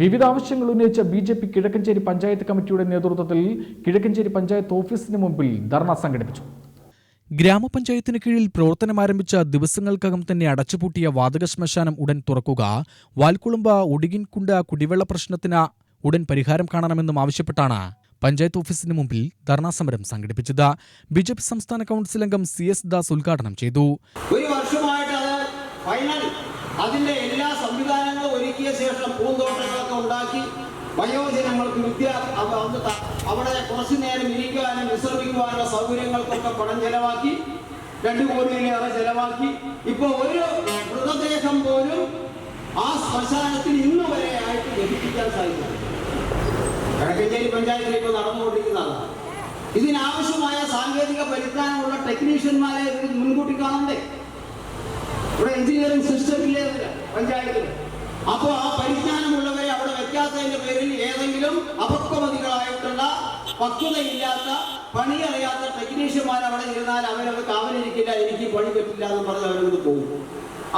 വിവിധ ആവശ്യങ്ങൾ ഉന്നയിച്ച B J P Kizhakkancheri panchayat കമ്മിറ്റിയുടെ നേതൃത്വത്തിൽ കിഴക്കഞ്ചേരി പഞ്ചായത്ത് ഓഫീസിന് മുമ്പിൽ ധർണ സംഘടിപ്പിച്ചു. ഗ്രാമപഞ്ചായത്തിന് കീഴിൽ പ്രവർത്തനം ആരംഭിച്ച ദിവസങ്ങൾക്കകം തന്നെ അടച്ചുപൂട്ടിയ വാതക ശ്മശാനം ഉടൻ തുറക്കുക വാൽക്കുളുമ്പ ഒടുകിൻകുണ്ട കുടിവെള്ള പ്രശ്നത്തിന് ഉടൻ പരിഹാരം കാണണമെന്നും ആവശ്യപ്പെട്ടാണ് പഞ്ചായത്ത് ഓഫീസിന് മുമ്പിൽ ധർണാ സമരം സംഘടിപ്പിച്ചത്. ബി ജെ പി സംസ്ഥാന കൗൺസിൽ അംഗം സി എസ് ദാസ് ഉദ്ഘാടനം ചെയ്തു. ഒരു വർഷമായിട്ട് അത് ഫൈനൽ അതിന്റെ എല്ലാ സംവിധാനങ്ങളും ഒരുക്കിയ ശേഷം ഉണ്ടാക്കി വയോജനങ്ങൾക്ക് വിദ്യ അവിടെ കുറച്ചു നേരം ഇരിക്കുവാനും വിശ്രമിക്കുവാനുള്ള സൗകര്യങ്ങൾക്കൊക്കെ പണം ചെലവാക്കി രണ്ടു കോടിയിലേറെ ചെലവാക്കി. ഇപ്പൊ ഒരു മൃതദേഹം പോലും ആ ശ്മശാനത്തിൽ ഇന്ന് വരെ ആയിട്ട് ലഭിപ്പിക്കാൻ സാധിക്കും കിഴക്കഞ്ചേരി പഞ്ചായത്തിൽ ഇപ്പോൾ നടന്നുകൊണ്ടിരിക്കുന്നതാണ് ഇതിനാവശ്യമായ സാങ്കേതിക പരിജ്ഞാനമുള്ള ടെക്നീഷ്യന്മാരെ മുൻകൂട്ടി കാണണ്ടേ? ഇവിടെ എഞ്ചിനീയറിംഗ് സിസ്റ്റം ഇല്ലേ പഞ്ചായത്തിൽ അപ്പോൾ ആ വെക്കാത്തതിന്റെ പേരിൽ ഏതെങ്കിലും അപക്വമതികളായിട്ടുള്ള പക്വതയില്ലാത്ത പണിയറിയാത്ത ടെക്നീഷ്യന്മാർ അവിടെ ഇരുന്നാൽ അവരത് കാവലിരിക്കില്ല എനിക്ക് പണി പറ്റില്ല എന്ന് പറഞ്ഞ് അവരോട് പോകും.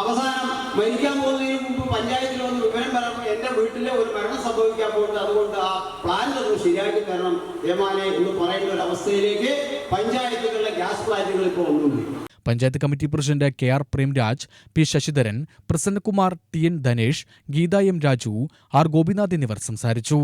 അവസാനം മരിക്കാൻ പോകുന്നതിന് മുമ്പ് പഞ്ചായത്തിൽ വന്ന് വിവരം പറയുമ്പോൾ എന്റെ വീട്ടിലെ ഒരു മരണം സംഭവിക്കാൻ പോകുന്നത് അതുകൊണ്ട് ആ പ്ലാൻ ഒന്ന് ശരിയാക്കി തരണം. ഏമാനെ എന്ന് പറയുന്ന ഒരു അവസ്ഥയിലേക്ക് പഞ്ചായത്തുകളിലെ ഗ്യാസ് പ്ലാന്റുകൾ ഇപ്പോൾ ഒന്നുമില്ല panchayat committee president K R Premraj P Sasidharan Prasannakumar T N Dhanesh Geetha M Raju R Gopinath എന്നിവർ സംസാരിച്ചു.